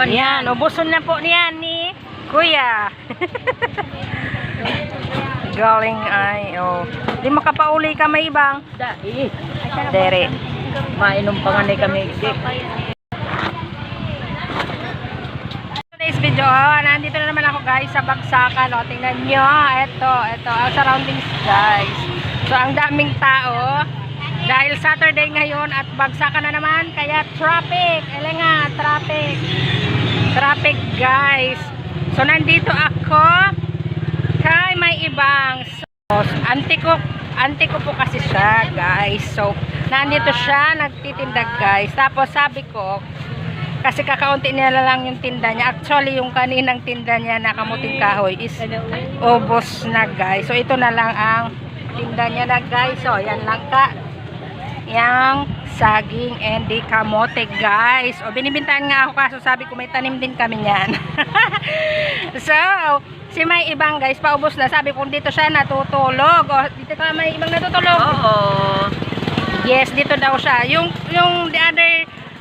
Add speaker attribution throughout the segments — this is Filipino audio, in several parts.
Speaker 1: man
Speaker 2: Yan, ubuson na po niyan ni Kuya. Galing ay, oh. Di makapauli ka may ibang.
Speaker 1: Dai.
Speaker 2: Dere.
Speaker 1: Mainom pa nga kami.
Speaker 2: Today's video, oh, nandito na naman ako guys sa Bagsakan. Oh, tingnan nyo, ito, ito, ang surroundings guys. So, ang daming tao. Dahil Saturday ngayon at Bagsakan na naman, kaya traffic. Ele nga, traffic. Traffic guys. So, nandito ako kay may ibang. So, anti ko, anti ko po kasi siya guys. So, nandito siya, nagtitindag guys. Tapos sabi ko, kasi kakaunti nila lang yung tinda niya. Actually, yung kaninang tinda niya na kamuting kahoy is ubos na guys. So, ito na lang ang tinda niya na guys. So, yan lang ka. Yang saging and di kamote guys. O, binibintahan nga ako kaso sabi ko may tanim din kami niyan. so, si may ibang guys, paubos na. Sabi ko dito siya natutulog. O, dito ka may ibang natutulog.
Speaker 1: Oo.
Speaker 2: Yes, dito daw siya. Yung yung the other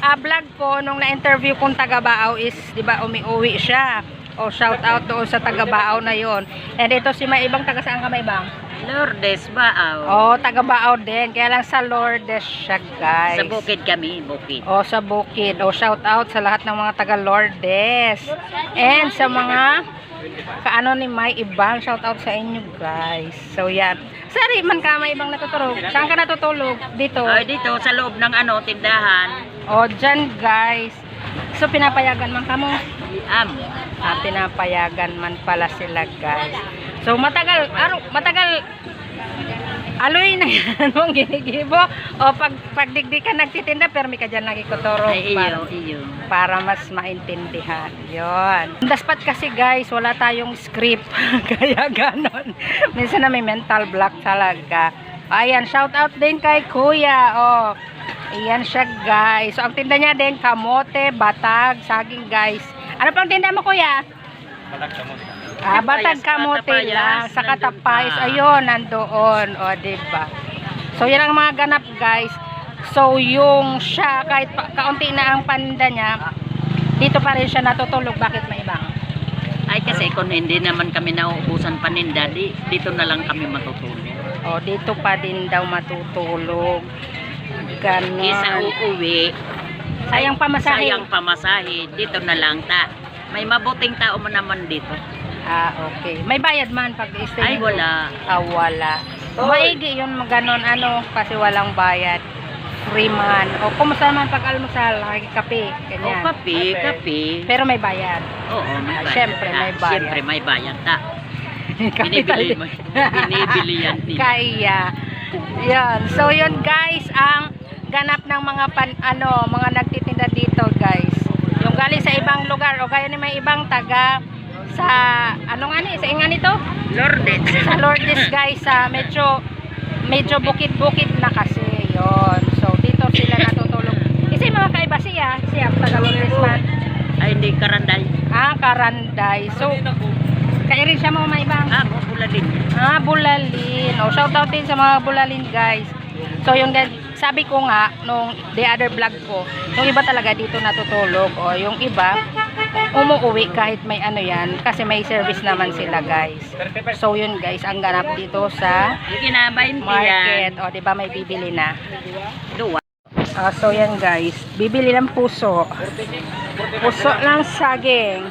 Speaker 2: ah, vlog ko nung na-interview kong taga Baaw is, 'di ba, umiuwi siya. O shout out doon sa taga Baaw na 'yon. And ito si may ibang taga saan ka may ibang?
Speaker 1: Lourdes ba? aw?
Speaker 2: Oh, taga Baaw din. Kaya lang sa Lourdes siya, guys.
Speaker 1: Sa bukid kami, bukid.
Speaker 2: O sa bukid. O shout out sa lahat ng mga taga Lourdes. And sa mga kaano ni may ibang shout out sa inyo guys. So yan. Sari man ka may ibang natutulog. Saan ka natutulog? Dito.
Speaker 1: Ay, dito sa loob ng ano, tindahan.
Speaker 2: O dyan guys. So pinapayagan man kamo.
Speaker 1: Am.
Speaker 2: Ah, pinapayagan man pala sila guys. So matagal, aro, matagal aloy na yan mong ginigibo. O pag pagdigdi ka nagtitinda, permi ka dyan nagikotoro.
Speaker 1: Ay,
Speaker 2: para, para mas maintindihan. Yon. Daspat kasi guys, wala tayong script. Kaya ganon. Minsan na may mental block talaga. Ayan, shout out din kay Kuya. Oh. Ayan siya guys. So ang tinda niya din, kamote, batag, saging guys. Ano pang tinda mo kuya? Ah, batag kamote lang. Sa katapayas.
Speaker 1: pa.
Speaker 2: Ayun, nandoon. O, diba? So, yan ang mga ganap, guys. So, yung siya, kahit pa, kaunti na ang paninda niya, dito pa rin siya natutulog. Bakit may ibang?
Speaker 1: Ay, kasi kung hindi naman kami nauubusan paninda, di, dito na lang kami matutulog.
Speaker 2: O, dito pa din daw matutulog. Ganon.
Speaker 1: Isa uuwi,
Speaker 2: Sayang pamasahe.
Speaker 1: sayang pamasahe, dito na lang ta. May mabuting tao mo naman dito.
Speaker 2: Ah, okay. May bayad man pag stay
Speaker 1: Ay, wala.
Speaker 2: Ah, wala. Maigi yun ganon ano kasi walang bayad. Free man. O kumusta naman pag almusal, kape,
Speaker 1: O,
Speaker 2: ganyan.
Speaker 1: kape, kape.
Speaker 2: Pero may bayad.
Speaker 1: Oo, may
Speaker 2: Ah,
Speaker 1: bayad.
Speaker 2: syempre,
Speaker 1: ta.
Speaker 2: may bayad.
Speaker 1: Syempre, may bayad ta. Binibili mo. Binibili yan nila.
Speaker 2: Kaya. Yan. So yun guys, ang ganap ng mga pan, ano, mga nagtitinda dito guys. Galing sa ibang lugar o kaya ni may ibang taga sa ano nga ni, sa inga nito?
Speaker 1: Lourdes.
Speaker 2: sa Lourdes guys sa medyo medyo bukid-bukid na kasi yon so dito sila natutulog kasi mga kaiba siya siya taga Lourdes man
Speaker 1: Ay, hindi karanday.
Speaker 2: ah Karanday so kaya rin siya mga may ibang
Speaker 1: Ah, pula din.
Speaker 2: ah Bulalin o shout out din sa mga Bulalin guys so yung sabi ko nga nung the other vlog ko yung iba talaga dito natutulog o yung iba umuwi kahit may ano yan kasi may service naman sila guys so yun guys ang ganap dito sa market. O, ba may bibili na? Ah, so, yan guys. Bibili ng puso. Puso ng saging.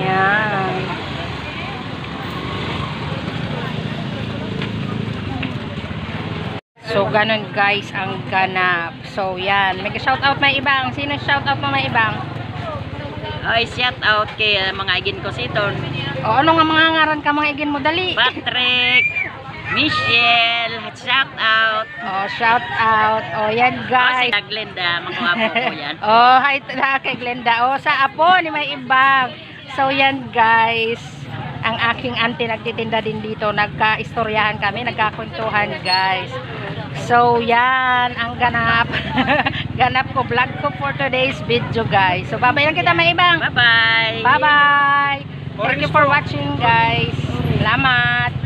Speaker 2: Yan. So, ganun guys ang ganap. So, yan. May shout out may ibang. Sino shout out mo may ibang?
Speaker 1: Ay, shout out kay uh, mga igin ko siton.
Speaker 2: O, ano nga mga ngaran ka mga igin mo? Dali.
Speaker 1: Patrick, Michelle, shout out.
Speaker 2: Oh, shout out. Oh, yan guys.
Speaker 1: Glenda, mga apo ko yan.
Speaker 2: oh, hi na kay Glenda. Oh, sa apo ni may ibang. So, yan guys. Ang aking auntie nagtitinda din dito. Nagka-istoryahan kami, nagkakwentuhan guys. So, yan ang ganap. ganap ko, vlog ko for today's video guys. So, babay lang kita may ibang.
Speaker 1: Bye-bye.
Speaker 2: Bye-bye. Thank you for watching guys. Salamat.